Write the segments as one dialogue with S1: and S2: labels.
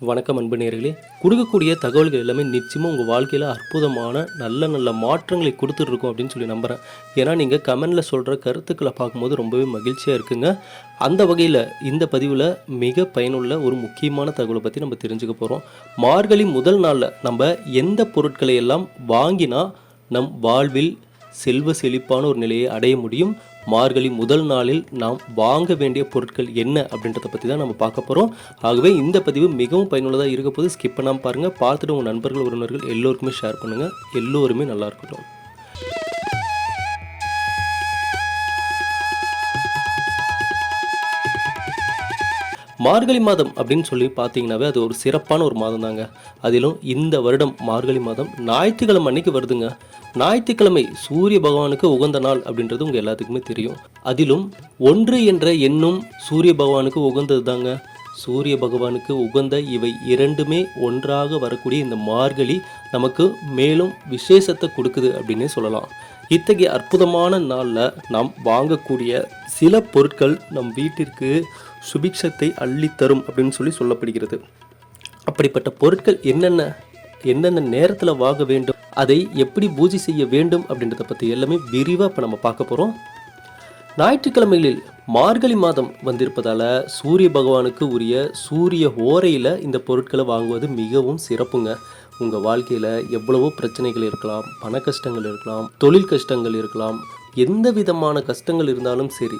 S1: வணக்கம் அன்பு நேர்களே. கொடுக்கக்கூடிய தகவல்கள் எல்லாமே நிச்சயமாக உங்கள் வாழ்க்கையில் அற்புதமான நல்ல நல்ல மாற்றங்களை கொடுத்துட்ருக்கோம் அப்படின்னு சொல்லி நம்புகிறேன் ஏன்னா நீங்கள் கமெண்டில் சொல்கிற கருத்துக்களை பார்க்கும்போது ரொம்பவே மகிழ்ச்சியாக இருக்குங்க. அந்த வகையில் இந்த பதிவில் மிக பயனுள்ள ஒரு முக்கியமான தகவலை பற்றி நம்ம தெரிஞ்சுக்க போகிறோம் மார்கழி முதல் நாளில் நம்ம எந்த பொருட்களை எல்லாம் வாங்கினா நம் வாழ்வில் செல்வ செழிப்பான ஒரு நிலையை அடைய முடியும்? மார்கழி முதல் நாளில் நாம் வாங்க வேண்டிய பொருட்கள் என்ன அப்படின்றத பற்றி தான் நம்ம பார்க்க போகிறோம் ஆகவே இந்த பதிவு மிகவும் பயனுள்ளதாக இருக்க போது ஸ்கிப் பண்ணாமல் பாருங்கள் பார்த்துட்டு உங்கள் நண்பர்கள் உறவினர்கள் எல்லோருக்குமே ஷேர் பண்ணுங்கள் எல்லோருமே நல்லா இருக்கட்டும். மார்கழி மாதம் அப்படின்னு சொல்லி பார்த்தீங்கன்னாவே அது ஒரு சிறப்பான ஒரு மாதம் தாங்க. அதிலும் இந்த வருடம் மார்கழி மாதம் ஞாயிற்றுக்கிழமை அன்னைக்கு வருதுங்க. ஞாயிற்றுக்கிழமை சூரிய பகவானுக்கு உகந்த நாள் அப்படின்றது உங்கள் எல்லாத்துக்குமே தெரியும். அதிலும் ஒன்று என்ற எண்ணும் சூரிய பகவானுக்கு உகந்தது தாங்க. சூரிய பகவானுக்கு உகந்த இவை இரண்டுமே ஒன்றாக வரக்கூடிய இந்த மார்கழி நமக்கு மேலும் விசேஷத்தை கொடுக்குது அப்படின்னே சொல்லலாம். இத்தகைய அற்புதமான நாளில் நாம் வாங்கக்கூடிய சில பொருட்கள் நம் வீட்டிற்கு சுபிக்ஷத்தை அள்ளித்தரும் அப்படின்னு சொல்லி சொல்லப்படுகிறது. அப்படிப்பட்ட பொருட்கள் என்னென்ன எந்தெந்த நேரத்தில் வாங்க வேண்டும் அதை எப்படி பூஜை செய்ய வேண்டும் அப்படின்றத பற்றி எல்லாமே விரிவாக இப்போ நம்ம பார்க்க போகிறோம் ஞாயிற்றுக்கிழமைகளில் மார்கழி மாதம் வந்திருப்பதால் சூரிய பகவானுக்கு உரிய சூரிய ஓரையில் இந்த பொருட்களை வாங்குவது மிகவும் சிறப்புங்க. உங்கள் வாழ்க்கையில் எவ்வளவோ பிரச்சனைகள் இருக்கலாம் பண கஷ்டங்கள் இருக்கலாம் தொழில் கஷ்டங்கள் இருக்கலாம் எந்த விதமான கஷ்டங்கள் இருந்தாலும் சரி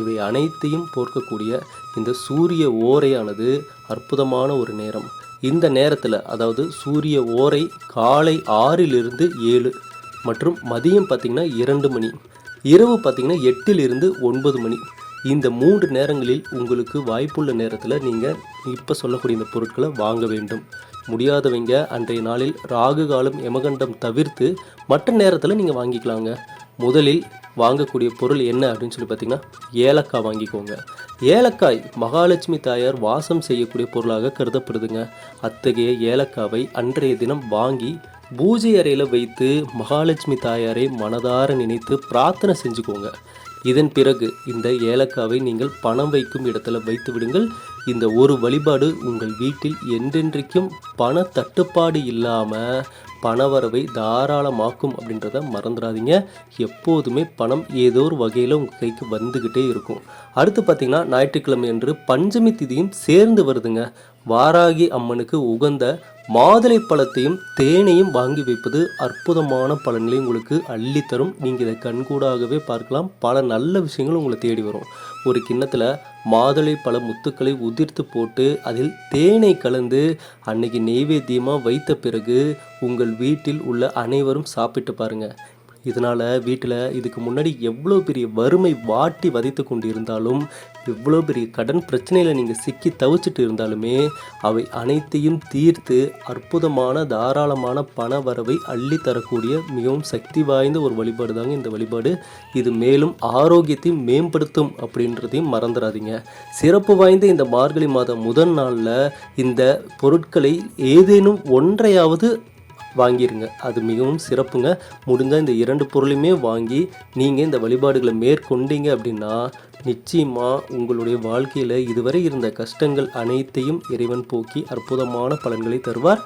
S1: இவை அனைத்தையும் போர்க்கக்கூடிய இந்த சூரிய ஓரையானது அற்புதமான ஒரு நேரம். இந்த நேரத்தில் அதாவது சூரிய ஓரை காலை ஆறிலிருந்து ஏழு மற்றும் மதியம் பார்த்திங்கன்னா இரண்டு மணி இரவு பார்த்திங்கன்னா எட்டிலிருந்து ஒன்பது மணி. இந்த மூன்று நேரங்களில் உங்களுக்கு வாய்ப்புள்ள நேரத்தில் நீங்கள் இப்போ சொல்லக்கூடிய இந்த பொருட்களை வாங்க வேண்டும். முடியாதவங்க அன்றைய நாளில் ராகு காலம் யமகண்டம் தவிர்த்து மற்ற நேரத்தில் நீங்கள் வாங்கிக்கலாங்க. முதலில் வாங்கக்கூடிய பொருள் என்ன அப்படின்னு சொல்லி பார்த்தீங்கன்னா ஏலக்காய் வாங்கிக்கோங்க. ஏலக்காய் மகாலட்சுமி தாயார் வாசம் செய்யக்கூடிய பொருளாக கருதப்படுதுங்க. அத்தகைய ஏலக்காவை அன்றைய தினம் வாங்கி பூஜை அறையில் வைத்து மகாலட்சுமி தாயாரை மனதார நினைத்து பிரார்த்தனை செஞ்சுக்கோங்க. இதன் பிறகு இந்த ஏலக்காவை நீங்கள் பணம் வைக்கும் இடத்துல வைத்து விடுங்கள். இந்த ஒரு வழிபாடு உங்கள் வீட்டில் என்றென்றைக்கும் பண தட்டுப்பாடு இல்லாமல் பணவரவை தாராளமாக்கும் அப்படின்றத மறந்துடாதீங்க. எப்போதுமே பணம் ஏதோ ஒரு வகையில் உங்கள் கைக்கு வந்துக்கிட்டே இருக்கும். அடுத்து பார்த்தீங்கன்னா ஞாயிற்றுக்கிழமை என்று பஞ்சமி திதியும் சேர்ந்து வருதுங்க. வாராகி அம்மனுக்கு உகந்த மாதுளை பழத்தையும் தேனையும் வாங்கி வைப்பது அற்புதமான பலன்களை உங்களுக்கு அள்ளித்தரும். நீங்கள் இதை கண்கூடாகவே பார்க்கலாம். பல நல்ல விஷயங்கள் உங்களை தேடி வரும். ஒரு கிண்ணத்தில் மாதுளை பழ முத்துக்களை உதிர்த்து போட்டு அதில் தேனை கலந்து அன்னைக்கு நெய்வேத்தியமாக வைத்த பிறகு உங்கள் வீட்டில் உள்ள அனைவரும் சாப்பிட்டு பாருங்கள் இதனால் வீட்டில் இதுக்கு முன்னாடி எவ்வளோ பெரிய வறுமை வாட்டி வதைத்து கொண்டு இருந்தாலும் எவ்வளோ பெரிய கடன் பிரச்சனையில் நீங்கள் சிக்கி தவிச்சிட்டு இருந்தாலுமே அவை அனைத்தையும் தீர்த்து அற்புதமான தாராளமான பண வரவை அள்ளி தரக்கூடிய மிகவும் சக்தி வாய்ந்த ஒரு வழிபாடு தாங்க இந்த வழிபாடு. இது மேலும் ஆரோக்கியத்தை மேம்படுத்தும் அப்படின்றதையும் மறந்துடாதீங்க சிறப்பு வாய்ந்த இந்த மார்கழி மாதம் முதல் நாளில் இந்த பொருட்களை ஏதேனும் ஒன்றையாவது வாங்கிருங்க. அது மிகவும் சிறப்புங்க. முடிஞ்சால் இந்த இரண்டு பொருளையுமே வாங்கி நீங்கள் இந்த வழிபாடுகளை மேற்கொண்டீங்க அப்படின்னா நிச்சயமாக உங்களுடைய வாழ்க்கையில் இதுவரை இருந்த கஷ்டங்கள் அனைத்தையும் இறைவன் போக்கி அற்புதமான பலன்களை தருவார்.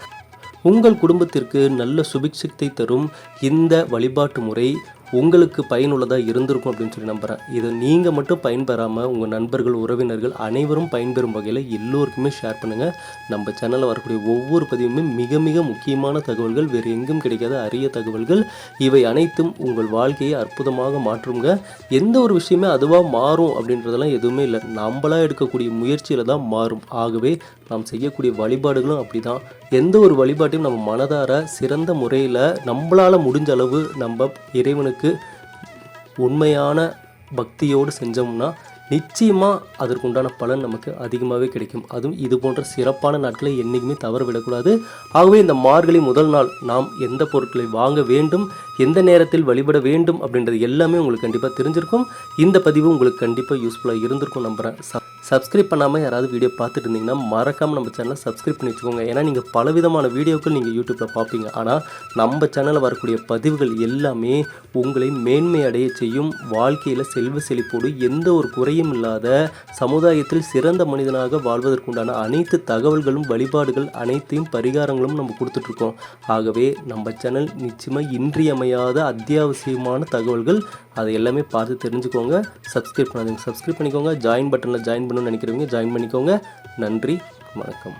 S1: உங்கள் குடும்பத்திற்கு நல்ல சுபிக்ஷத்தை தரும் இந்த வழிபாட்டு முறை உங்களுக்கு பயனுள்ளதாக இருந்திருக்கும் அப்படின்னு சொல்லி நம்புகிறேன் இதை நீங்கள் மட்டும் பயன்பெறாமல் உங்கள் நண்பர்கள் உறவினர்கள் அனைவரும் பயன்பெறும் வகையில் எல்லோருக்குமே ஷேர் பண்ணுங்கள் நம்ம சேனலில் வரக்கூடிய ஒவ்வொரு பதிவுமே மிக மிக முக்கியமான தகவல்கள் வேறு எங்கும் கிடைக்காத அரிய தகவல்கள். இவை அனைத்தும் உங்கள் வாழ்க்கையை அற்புதமாக மாற்றுங்க. எந்த ஒரு விஷயமே அதுவாக மாறும் அப்படின்றதெல்லாம் எதுவுமே இல்லை. நம்மளாக எடுக்கக்கூடிய முயற்சியில் தான் மாறும். ஆகவே நாம் செய்யக்கூடிய வழிபாடுகளும் அப்படி தான் எந்த ஒரு வழிபாட்டையும் நம்ம மனதார சிறந்த முறையில் நம்மளால் முடிஞ்ச அளவு நம்ம இறைவனுக்கு உண்மையான பக்தியோடு செஞ்சோம்னா நிச்சயமாக அதற்குண்டான பலன் நமக்கு அதிகமாகவே கிடைக்கும். அதுவும் இது போன்ற சிறப்பான நாட்களை என்றைக்குமே தவற விடக்கூடாது ஆகவே இந்த மார்கழி முதல் நாள் நாம் எந்த பொருட்களை வாங்க வேண்டும் எந்த நேரத்தில் வழிபட வேண்டும் அப்படின்றது எல்லாமே உங்களுக்கு கண்டிப்பாக தெரிஞ்சிருக்கும். இந்த பதிவு உங்களுக்கு கண்டிப்பாக யூஸ்ஃபுல்லாக இருந்திருக்கும் நம்புகிறேன் சப்ஸ்கிரைப் பண்ணாமல் யாராவது வீடியோ பார்த்துட்டு இருந்தீங்கன்னா மறக்காமல் நம்ம சேனலை சப்ஸ்கிரைப் பண்ணி வச்சுக்கோங்க. ஏன்னா நீங்கள் பலவிதமான வீடியோக்கள் நீங்கள் யூடியூப்பில் பார்ப்பீங்க. ஆனால் நம்ம சேனலில் வரக்கூடிய பதிவுகள் எல்லாமே உங்களை மேன்மை அடைய செய்யும். வாழ்க்கையில் செல்வ செழிப்போடு எந்த ஒரு குறையும் இல்லாத சமுதாயத்தில் சிறந்த மனிதனாக வாழ்வதற்குண்டான அனைத்து தகவல்களும் வழிபாடுகள் அனைத்தையும் பரிகாரங்களும் நம்ம கொடுத்துட்ருக்கோம் ஆகவே நம்ம சேனல் நிச்சயமாக இன்றியமை இன்றியமையாத அத்தியாவசியமான தகவல்கள் அதை எல்லாமே பார்த்து தெரிஞ்சுக்கோங்க. சப்ஸ்கிரைப் பண்ணாதீங்க. சப்ஸ்கிரைப் பண்ணிக்கோங்க. ஜாயின் பட்டனில் ஜாயின் பண்ணணும்னு நினைக்கிறவங்க ஜாயின் பண்ணிக்கோங்க. நன்றி. வணக்கம்.